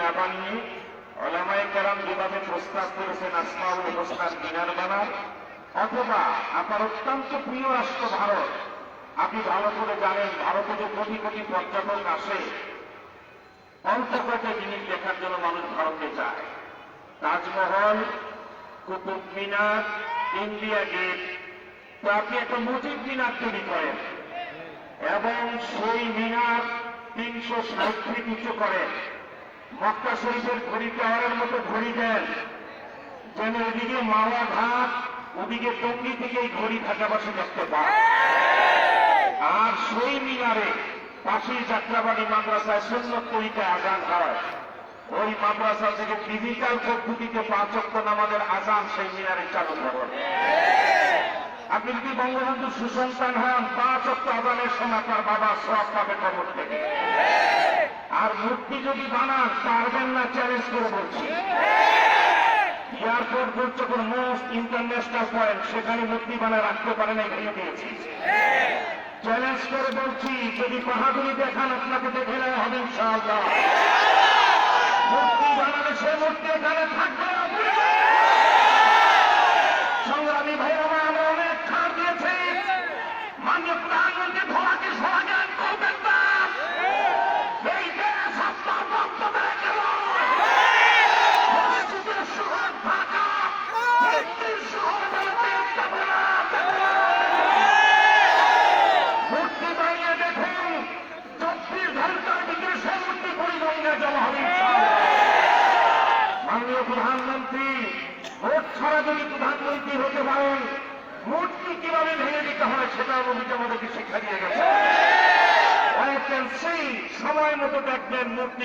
না বানিয়ে ওলামায়ে কেরাম যেভাবে প্রস্তাব করেছেন আসমাউল হোসনার মিনার বানার অথবা আপনার অত্যন্ত প্রিয় রাষ্ট্র ভারত, আপনি ভালো করে জানেন, ভারতে যে কোটি কোটি পর্যটক আসে, অল্প কয়েকটা জিনিস দেখার জন্য মানুষ ভারতে যায়। তাজমহল, কুতুব মিনার, ইন্ডিয়া গেট, তো আপনি একটা মুজিব মিনার তৈরি করেন, এবং সেই মিনার তিনশো ষাট ফিট উঁচু করেন। মক্কা শরীফের ঘড়ি টাওয়ারের মতো ঘড়ি দেন। যেন ওদিকে মাওয়া ঘাট, ওদিকে টঙ্গি থেকে এই ঘড়ি থাকা বসে দেখতে পায়। আর সেই মিনারে পাশেই যাত্রাবাড়ি মাদ্রাসায় সুন্নত তরিকায় আজান হয়। ওই মাদ্রাসা থেকে ডিজিটাল পদ্ধতিতে পাঁচ অক্ট নামাজের আজান সেই মিনারে চালু করুন আপনি যদি বঙ্গবন্ধু সুসন্তান হন, পাঁচ অক্ট আজানের সময় আপনার বাবা সব পাবে খবর থেকে। আর মূর্তি যদি বানান পারবেন না চ্যালেঞ্জ করে বলছি। এয়ারপোর্ট পর্যন্ত মোস্ট ইন্টারন্যাশনাল পয়েন্ট সেখানে মূর্তি বানায় রাখতে পারে না ভেঙে দিয়েছি। চ্যালেঞ্জ করে বলছি, যদি বাহাদুরি দেখান, আপনাকে দেখে নেওয়া হবে ইনশাআল্লাহ। মূর্তি বানালে সে মূর্তি এখানে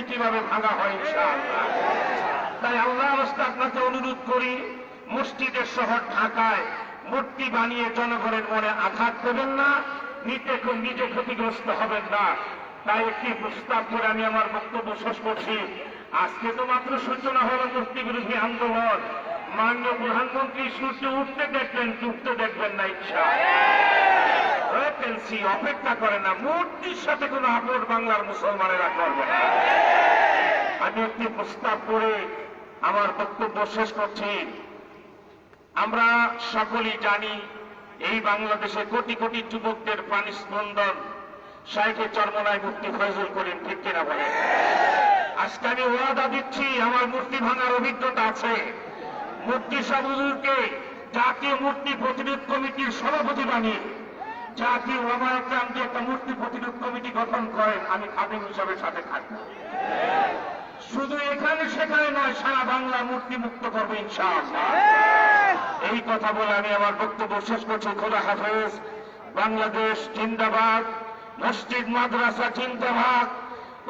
কীভাবে ভাঙা হয় তাই আল্লাহ রাস্তা আপনাকে অনুরোধ করি, মসজিদের শহর ঢাকায় মূর্তি বানিয়ে জনগণের মনে আঘাত দেবেন না নিজে নিজে ক্ষতিগ্রস্ত হবেন না। তাই একটি প্রস্তাব করে আমি আমার বক্তব্য শেষ করছি। আজকে তো মাত্র সূচনা হলো মূর্তি বিরোধী আন্দোলন। মাননীয় প্রধানমন্ত্রী সূর্য উঠতে দেখবেন, ডুবতে দেখবেন না ইচ্ছা অপেক্ষা করে না, মূর্তির সাথে কোনো আপন বাংলার মুসলমানেরা করবে না। আমি একটি প্রস্তাব করে আমার বক্তব্য শেষ করছি। আমরা সকলেই জানি এই বাংলাদেশে কোটি কোটি যুবকদের প্রাণী স্পন্দন সাইকে চর্মনায় মুক্তি ফয়জুল করিম ঠিক কিনা বলে আজকে আমি ওয়াদা দিচ্ছি, আমার মূর্তি ভাঙার অভিজ্ঞতা আছে। মূর্তি সাবুজুরকে জাতীয় মূর্তি প্রতিরোধ কমিটির সভাপতি বানিয়ে জাতীয় ওলামায়াম যে একটা মূর্তি প্রতিরোধ কমিটি গঠন করেন আমি খাদিম হিসাবে সাথে থাকব শুধু এখানে সেখানে নয় সারা বাংলা মূর্তি মুক্ত করব ইনশাআল্লাহ। এই কথা বলে আমি আমার বক্তব্য শেষ করছি। খোদা হাফেজ। বাংলাদেশ জিন্দাবাদ মসজিদ মাদ্রাসা জিন্দাবাদ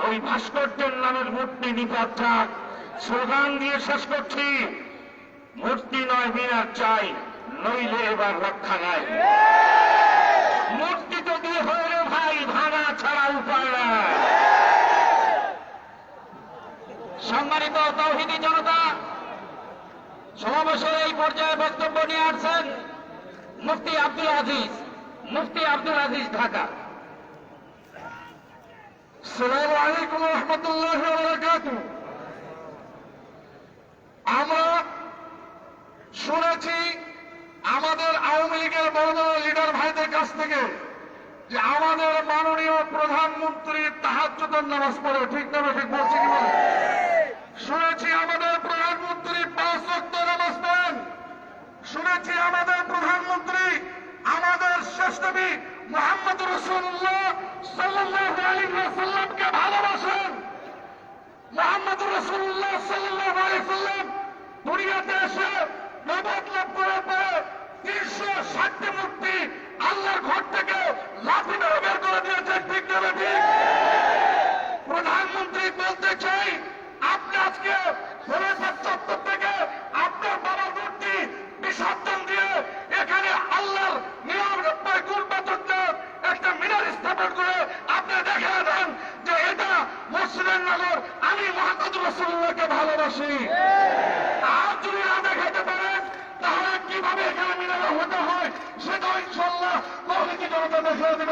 ওই ভাস্কর্যের নামের মূর্তি নিপাত থাক। স্লোগান দিয়ে শেষ করছি। মূর্তি নয় মিনার চাই নইলে এবার রক্ষা নাই। মূর্তি তো দিয়ে হয় রে ভাই ভাঙা ছাড়া উপায় নাই সম্মানিত তৌহিদি জনতা সমাবেশের এই পর্যায়ে বক্তব্য নিয়ে আসছেন মুফতি আব্দুল আজিজ, মুফতি আব্দুল আজিজ ঢাকা। আমরা শুনেছি আমাদের আওয়ামী লীগের বড় বড় লিডার ভাইদের কাছ থেকে যে আমাদের মাননীয় প্রধানমন্ত্রী তাহার তাহাজ্জুদের নামাজ পড়ে, ঠিক না, ঠিক বলছি কি বলে শুনেছি আমাদের প্রধানমন্ত্রী পাঁচ ওয়াক্ত নামাজ পড়েন। শুনেছি আমাদের প্রধানমন্ত্রী আমাদের শেষ নবী মোহাম্মদ রসুল্লাহ সাল্লাল্লাহু আলাইহি ওয়াসাল্লামকে ভালোবাসেন। মোহাম্মদ রসুল্লাহ সাল্লাল্লাহু আলাইহি ওয়াসাল্লাম দুনিয়াতে এসে নবাদ লাভ করার পরে তিনশো ষাটটি মূর্তি আল্লাহর ঘর থেকে লাঠি মেরে বের করে দিয়েছেন ঠিক না ঠিক প্রধানমন্ত্রী বলতে চাই আপনি আজকে ভোরের চত্বর থেকে আপনার বাবার মূর্তি বিসর্জন দিয়ে এখানে আল্লাহর নিরানব্বই গুণ বছর একটা মিনার স্থাপন করে আপনি দেখে দেন যে এটা মুসলিম নগর আমি মোহাম্মদ রসুল্লাহকে ভালোবাসি আর যদি না দেখাতে পারেন তাহলে কীভাবে এখানে মিনারে হতে হয় সেটাও ইনশাল্লাহ মৌলিক জনতা দেখে দেব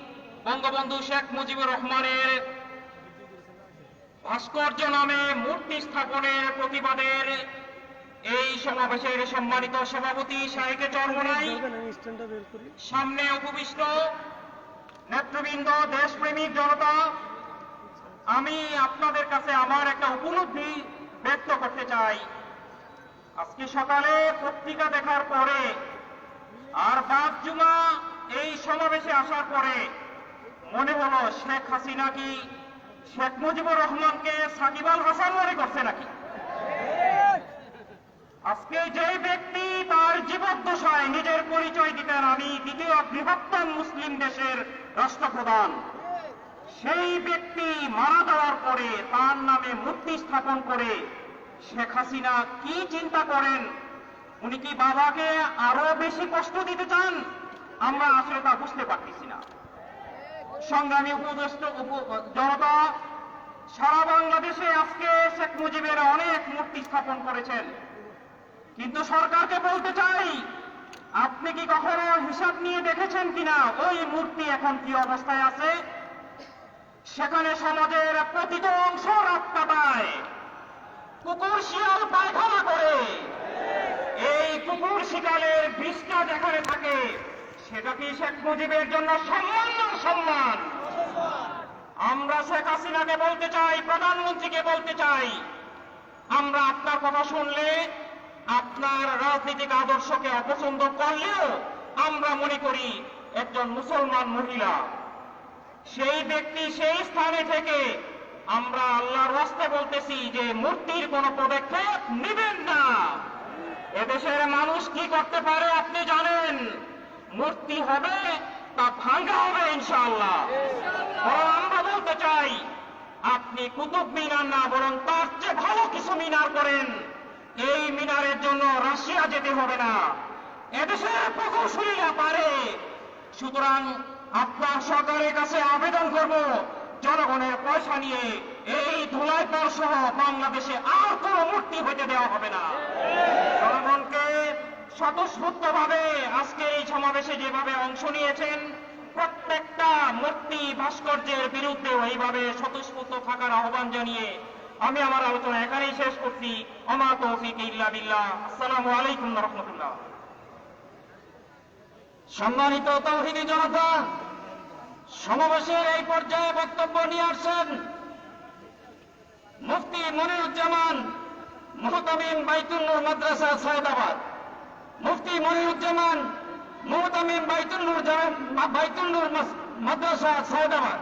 বঙ্গবন্ধু শেখ মুজিবুর রহমানের ভাস্কর্য নামে মূর্তি স্থাপনের প্রতিবাদের এই সমাবেশের সম্মানিত সভাপতি শাহেকে চরমনাই। সামনে উপবিষ্ট নেতৃবৃন্দ, দেশপ্রেমিক জনতা, আমি আপনাদের কাছে আমার একটা উপলব্ধি ব্যক্ত করতে চাই। আজকে সকালে পত্রিকা দেখার পরে আর বাদ জুমা এই সমাবেশে আসার পরে মনে হলো শেখ হাসিনা কি শেখ মুজিবুর রহমানকে সাকিব আল হাসান মনে করছে নাকি? আজকে যে ব্যক্তি তার জীবদ্দশায় নিজের পরিচয় দিতেন আমি দ্বিতীয় বৃহত্তম মুসলিম দেশের রাষ্ট্রপ্রধান। সেই ব্যক্তি মারা যাওয়ার পরে তার নামে মূর্তি স্থাপন করে শেখ হাসিনা কি চিন্তা করেন? উনি কি বাবাকে আরও বেশি কষ্ট দিতে চান? আমরা আসলে তা বুঝতে পারতেছি না। সংগ্রামী উপদেষ্ট জনতা, সারা বাংলাদেশে আজকে শেখ মুজিবের অনেক মূর্তি স্থাপন করেছেন। কিন্তু সরকারকে বলতে চাই, আপনি কি কখনো হিসাব নিয়ে দেখেছেন কিনা? ওই মূর্তি এখন কি অবস্থায় আছে? সেখানে সমাজের প্রতিটি অংশ রাস্তা পায়। কুকুর, শিয়াল, পায়খানা করে। এই কুকুর শিকালের বিষটা যেখানে থাকে সেটা কি শেখ মুজিবের জন্য সম্মান না সম্মান আমরা শেখ হাসিনাকে বলতে চাই, প্রধানমন্ত্রীকে বলতে চাই, আমরা আপনার কথা শুনলে, আপনার রাজনৈতিক আদর্শকে অপছন্দ করলেও আমরা মনে করি একজন মুসলমান মহিলা। সেই ব্যক্তি সেই স্থানে থেকে আমরা আল্লাহর রাস্তে বলতেছি যে মূর্তির কোন পদক্ষেপ নেবেন না। এদেশের মানুষ কি করতে পারে আপনি জানেন? মূর্তি হবে তা ভাঙ্গা হবে ইনশাআল্লাহ। আমরা বলতে চাই আপনি কুতুব মিনার না বরং তার চেয়ে ভালো কিছু মিনার করেন। এই মিনারের জন্য রাশিয়া যেতে হবে না। এদেশের প্রকৌশলীরা পারে। সুতরাং আপনার সরকারের কাছে আবেদন করব জনগণের পয়সা নিয়ে। এই ধুলাইপার সহ বাংলাদেশে আর কোন মূর্তি হইতে দেওয়া হবে না। স্বতঃস্ফূর্ত ভাবে আজকে এই সমাবেশে যেভাবে অংশ নিয়েছেন, প্রত্যেকটা মূর্তি ভাস্কর্যের বিরুদ্ধে এইভাবে স্বতঃস্ফূর্ত থাকার আহ্বান জানিয়ে আমি আমার আলোচনা এখানেই শেষ করছি। আমার তৌফিক ইল্লা বিল্লাহ। আসসালামু আলাইকুম রহমতুল্লাহ। সম্মানিত তৌহিদি জনতা, সমাবেশের এই পর্যায়ে বক্তব্য নিয়ে আসছেন মুফতি মনিরুজ্জামান, মোহতামিম বাইতুল্নুর মাদ্রাসা সায়দাবাদ মুফতি মনিরুজ্জামান মোহতামিম বাইতুল্নুর জাম- বাইতুল্নুর মাস- মাদ্রাসা সায়দাবাদ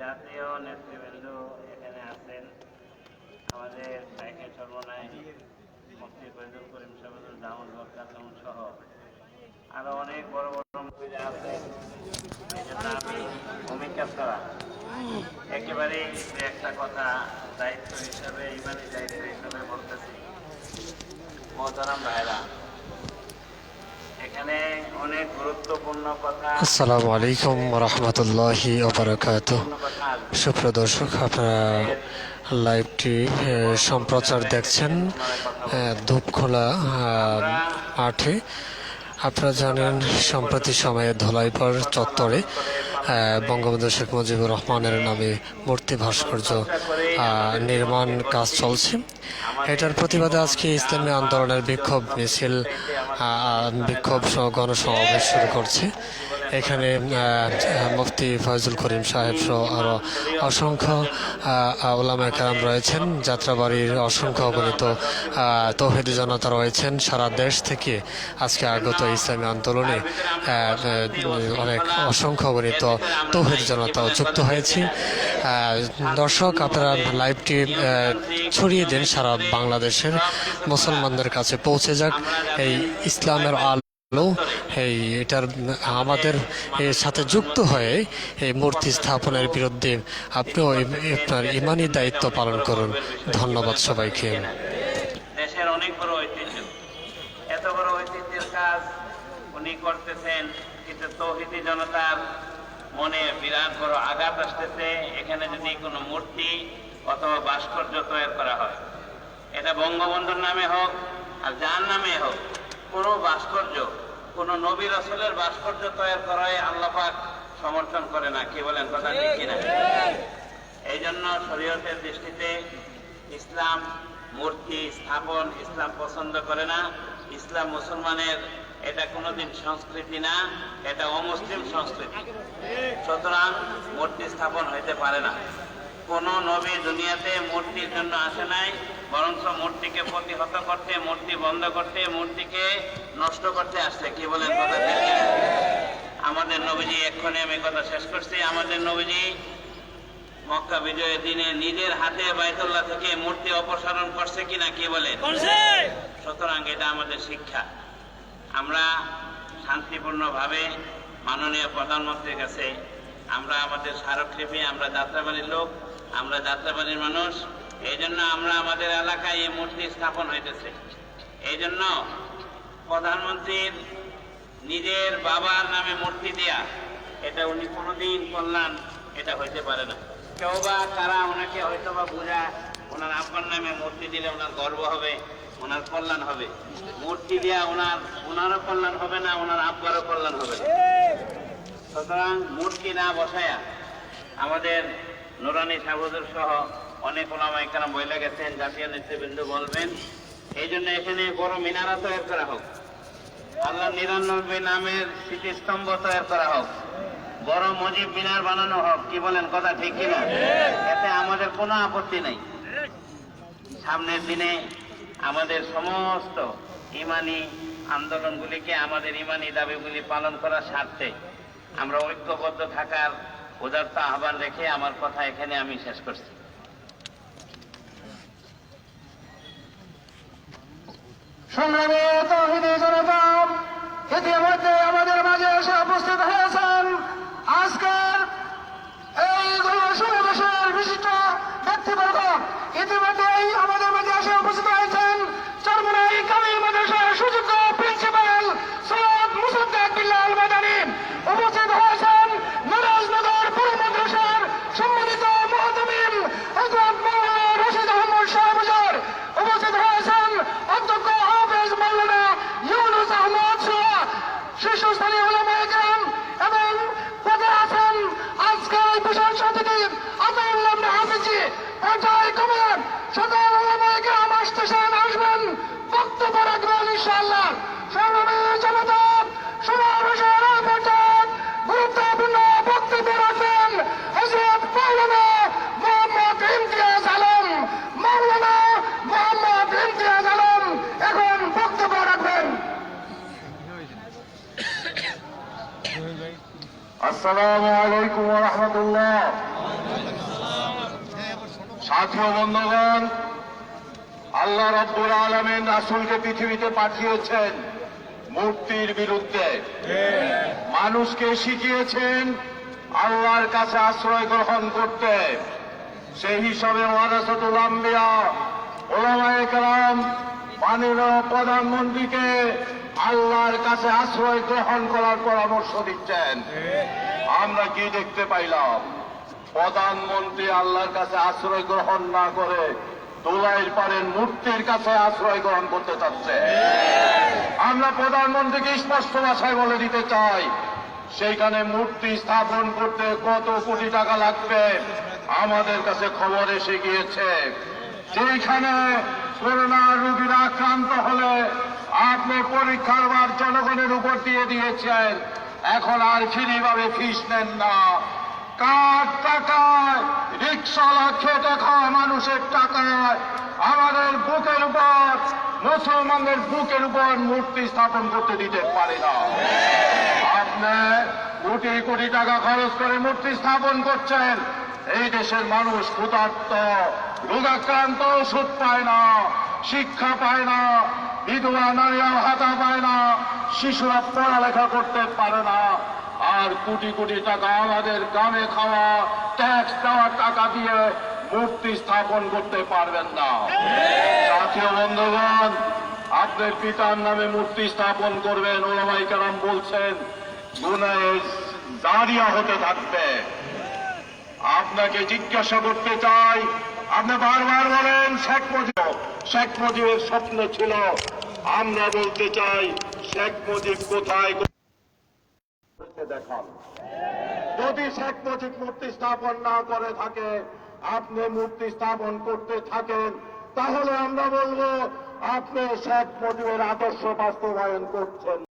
জাতীয় নেতৃবৃন্দ এখানে আছেন আমাদের সাইকেল সর্বনায় মুফতি ফৈজুল করিম সাহেবুল জামুল বরকাতম সহ আরও অনেক বড় বড় মুফতিরা আছেন এই জন্য আমি ভূমিকা ছাড়া একটা কথা দায়িত্ব হিসাবে ইমানি দায়িত্ব হিসাবে বলতেছি। মহতারাম ভাইরা এখানে অনেক গুরুত্বপূর্ণ কথা আসসালামু আলাইকুম রহমতুল্লাহি ওবরাকাত। সুপ্রিয় দর্শক আপনারা লাইভটি সম্প্রচার দেখছেন ধূপখোলা আহ, মাঠে। আপনারা জানেন সম্প্রতি সময়ে ধলাইপাড় চত্বরে বঙ্গবন্ধু শেখ মুজিবুর রহমানের নামে মূর্তি ভাস্কর্য নির্মাণ কাজ চলছে। এটার প্রতিবাদে আজকে ইসলামী আন্দোলনের বিক্ষোভ মিছিল বিক্ষোভ গণসমাবেশ শুরু করছে। এখানে মুফতি ফয়জুল করিম সাহেব সহ আরও অসংখ্য ওলামা কালাম রয়েছেন, যাত্রাবাড়ির অসংখ্য অগণিত তৌহিদি জনতা রয়েছেন। সারা দেশ থেকে আজকে আগত ইসলামী আন্দোলনে অনেক অসংখ্য অগণিত তৌহিদ জনতাও যুক্ত হয়েছে। দর্শক, আপনারা লাইভটি ছড়িয়ে দেন, সারা বাংলাদেশের মুসলমানদের কাছে পৌঁছে যাক। এই ইসলামের আলো এই এটার, আমাদের এর সাথে যুক্ত হয়ে এই মূর্তি স্থাপনের বিরুদ্ধে আপনিও আপনার ইমানি দায়িত্ব পালন করুন। ধন্যবাদ সবাইকে। দেশের অনেক বড় ঐতিহ্য। এত বড় ঐতিহ্যের কাজ উনি করতেছেন, কিন্তু তৌহিদি জনতার মনে বিরাট বড় আঘাত আসতেছে, এখানে যদি কোনো মূর্তি অথবা ভাস্কর্য তৈরি করা হয়। এটা বঙ্গবন্ধুর নামে হোক আর যার নামে হোক কোনো ভাস্কর্য, কোনো নবী রসুলের ভাস্কর্য তৈরি করায় আল্লাপাক সমর্থন করে না। কি বলেন কথা ঠিক কিনা? এই জন্য শরীয়তের দৃষ্টিতে ইসলাম মূর্তি স্থাপন ইসলাম পছন্দ করে না। ইসলাম মুসলমানের, এটা কোনোদিন সংস্কৃতি না, এটা অমুসলিম সংস্কৃতি। সুতরাং মূর্তি স্থাপন হইতে পারে না। কোন নবী দুনিয়াতে মূর্তির জন্য আসে নাই বরঞ্চ মূর্তিকে প্রতিহত করতে মূর্তি বন্ধ করতে মূর্তিকে নষ্ট করতে আসছে। কি বলেন কথা আমাদের নবীজি এক্ষণে আমি কথা শেষ করছি। আমাদের নবীজি মক্কা বিজয়ের দিনে নিজের হাতে বাইতুল্লাহ থেকে মূর্তি অপসারণ করছে কিনা কি বলে সুতরাং এটা আমাদের শিক্ষা। আমরা শান্তিপূর্ণভাবে মাননীয় প্রধানমন্ত্রীর কাছে আমরা আমাদের স্মারকলিপি আমরা যাত্রাবাড়ির লোক আমরা যাত্রাবাড়ির মানুষ এই জন্য আমরা আমাদের এলাকায় এই মূর্তি স্থাপন হইতেছে। এই জন্য প্রধানমন্ত্রীর নিজের বাবার নামে মূর্তি দেয়া, এটা উনি কোনোদিন করলেন এটা হইতে পারে না। কেউ বা কারা ওনাকে হয়তো বা বোঝা, ওনার আব্বার নামে মূর্তি দিলে ওনার গর্ব হবে, ওনার কল্যাণ হবে। মূর্তি দেয়া ওনার, ওনারও কল্যাণ হবে না, ওনার আব্বারও কল্যাণ হবে না। সুতরাং মূর্তি না বসায়া আমাদের নুরানি সাহুদুর সহ অনেক ওলামা এখানে বইলে গেছেন, জাতীয় নেতৃবৃন্দ বলবেন, এই জন্য এখানে বড় মিনারা তৈরি করা হোক। আল্লাহ নিরানব্বই নামের স্মৃতিস্তম্ভ তৈরি করা হোক। বড় মজিব মিনার বানানো হোক, কি বলেন, কথা ঠিক কিনা? এতে আমাদের কোনো আপত্তি নেই। সামনের দিনে আমাদের সমস্ত ইমানি আন্দোলনগুলিকে, আমাদের ইমানি দাবিগুলি পালন করার স্বার্থে আমরা ঐক্যবদ্ধ থাকার উদার্ত আহ্বান রেখে আমার কথা এখানে আমি শেষ করছি। ইতিমধ্যে আমাদের মাঝে এসে উপস্থিত হয়েছেন আজকের এই সমাবেশের বিশিষ্ট ব্যক্তিবর্গ। ইতিমধ্যেই আমাদের মাঝে এসে উপস্থিত হয়েছেন চরমনাই কামিল মাদ্রাসার সুযোগ্য প্রিন্সিপাল সৈয়দ মুসদ্দাক বিল্লাল মাদানী উপস্থিত হয়েছেন নারাজনগর পুর মাদ্রাসার সম্মানিত মহতমিম হজরত মাওলানা রশিদ আহমদ শাহ বাজার উপস্থিত হয়েছেন অধ্যক্ষ হাফেজ মাওলানা ইউনুস আহমদ সুয়া শীর্ষস্থানীয় ওলামায়ে কেরাম এবং পদে আছেন আজকের এই বিশাল সতীটি আতাউল্লাহ হাফিজি পর্যায় কমিয়ে সকল ওলামায়ে কেরাম আসতেছেন আসবেন বক্তব্য রাখবেন ইনশাআল্লাহ সংগ্রামী জনতা সমাবেশের এই পর্যায়ে গুরুত্বপূর্ণ বক্তব্য রাখবেন হজরত মাওলানা মোহাম্মদ ইমতিয়াজ আলম মাওলানা মোহাম্মদ ইমতিয়াজ আলম এখন বক্তব্য রাখবেন আসসালামু আলাইকুম রহমতুল্লাহ। সাথী বন্ধুগণ, আল্লাহ রব্বুল আলমেন রাসুলকে পৃথিবীতে পাঠিয়েছেন মূর্তির বিরুদ্ধে। মানুষকে শিখিয়েছেন আল্লাহর কাছে আশ্রয় গ্রহণ করতে। সেই হিসাবে ওয়ারাসাতুল আম্বিয়া ওলামায়ে কালাম মাননীয় প্রধানমন্ত্রীকে আল্লাহর কাছে আশ্রয় গ্রহণ করার পরামর্শ দিচ্ছেন। আমরা কি দেখতে পাইলাম? প্রধানমন্ত্রী আল্লাহর কাছে আশ্রয় গ্রহণ না করে দোলাইর পারেন মূর্তির কাছে আশ্রয় গ্রহণ করতে চাচ্ছে। আমরা প্রধানমন্ত্রীকে স্পষ্ট ভাষায় বলে দিতে চাই, সেইখানে মূর্তি স্থাপন করতে কত কোটি টাকা লাগবে আমাদের কাছে খবর এসে গিয়েছে। যেখানে করোনা রোগীরা আক্রান্ত হলে আপনি পরীক্ষার বার জনগণের উপর দিয়ে দিয়েছেন। এখন আর ফ্রিভাবে ফিস নেন না। কার টাকায় রিক্সাওয়ালা খেটে খাওয়া মানুষের টাকায় আমাদের বুকের উপর, মুসলমানদের বুকের উপর মূর্তি স্থাপন করতে দিতে পারে না। আপনি কোটি কোটি টাকা খরচ করে মূর্তি স্থাপন করছেন, এই দেশের মানুষ ক্ষুধার্ত, রোগাক্রান্ত ওষুধ পায় না, শিক্ষা পায় না, বিধবা নারীরা হাতা পায় না শিশুরা পড়ালেখা করতে পারে না। আর কোটি কোটি টাকা আমাদের গ্রামে খাওয়া ট্যাক্স দেওয়ার টাকা দিয়ে মূর্তি স্থাপন করতে পারবেন না। জাতীয় বন্ধুগণ আপনার পিতার নামে মূর্তি স্থাপন করবেন, ওলামাই কালাম বলছেন দাঁড়িয়া হতে থাকবে। আপনাকে জিজ্ঞাসা করতে চাই, আপনি বারবার বলেন, শেখ মুজিব, শেখ মুজিবের স্বপ্ন ছিল, আমরা বলতে চাই শেখ মুজিব কোথায়? দেখান। যদি শেখ মুজিব মূর্তি স্থাপন না করে থাকে, আপনি মূর্তি স্থাপন করতে থাকেন, তাহলে আমরা বলব, আপনি শেখ মুজিবের আদর্শ বাস্তবায়ন করছেন।